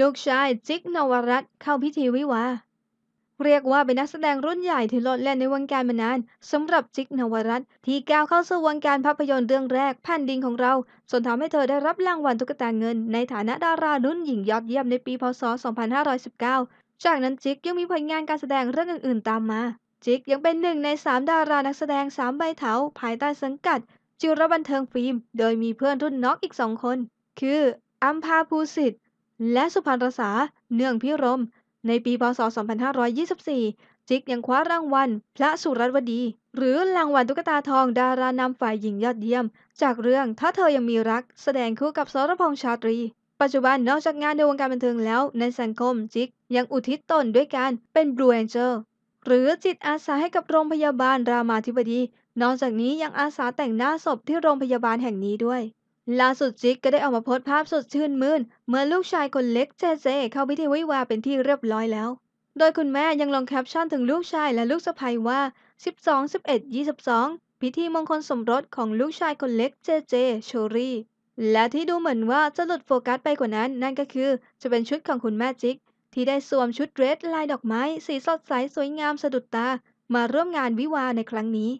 ลูกชายจิกนวรัตน์เข้าพิธีวิวา เรียกว่าเป็นนักแสดงรุ่นใหญ่ที่โลดแล่นในวงการมานานสำหรับจิกนวรัตน์ที่ก้าวเข้าสู่วงการภาพยนตร์เรื่องแรกแผ่นดินของเราจนทำให้เธอได้รับรางวัลตุ๊กตาเงิน ในฐานะดารารุ่นหญิงยอดเยี่ยมในปีพศ 2519 จากนั้นจิกยังมีผลงานการแสดงเรื่องอื่นๆตามมา จิกยังเป็นหนึ่งในสามดารานักแสดงสามใบเถาภายใต้สังกัด จิรบันเทิงฟิล์ม โดยมีเพื่อนรุ่นน้องอีกสองคน คืออัมพาภูสิทธิ และสุพรรณรษาเนื่องพิรม ในปีพศ 2524 จิกยังคว้ารางวัล พระสุรวดี หรือรางวัลตุ๊กตาทองดารานำฝ่ายหญิงยอดเยี่ยม จากเรื่องถ้าเธอยังมีรัก แสดงคู่กับสรพงษ์ชาตรี ปัจจุบันนอกจากงานในวงการบันเทิงแล้ว ในสังคมจิกยังอุทิศตนด้วยการเป็นบลูแองเจลหรือจิตอาสาให้กับโรงพยาบาลรามาธิบดี นอกจากนี้ยังอาสาแต่งหน้าศพที่โรงพยาบาลแห่งนี้ด้วย ล่าสุดจิกก็ได้ออกมาโพสต์ภาพสดชื่นมื่นเมื่อลูกชายคนเล็กเจเจเข้าพิธีวิวาเป็นที่เรียบร้อยแล้ว โดยคุณแม่ยังลงแคปชั่นถึงลูกชายและลูกสะใภ้ว่า 12 11 22 พิธีมงคลสมรสของลูกชายคนเล็กเจเจโชรีและที่ดูเหมือนว่าจะหลุดโฟกัสไปกว่านั้น นั่นก็คือจะเป็นชุดของคุณแม่จิก ที่ได้สวมชุดเดรสลายดอกไม้ สีสดใสสวยงามสะดุดตา มาร่วมงานวิวาในครั้งนี้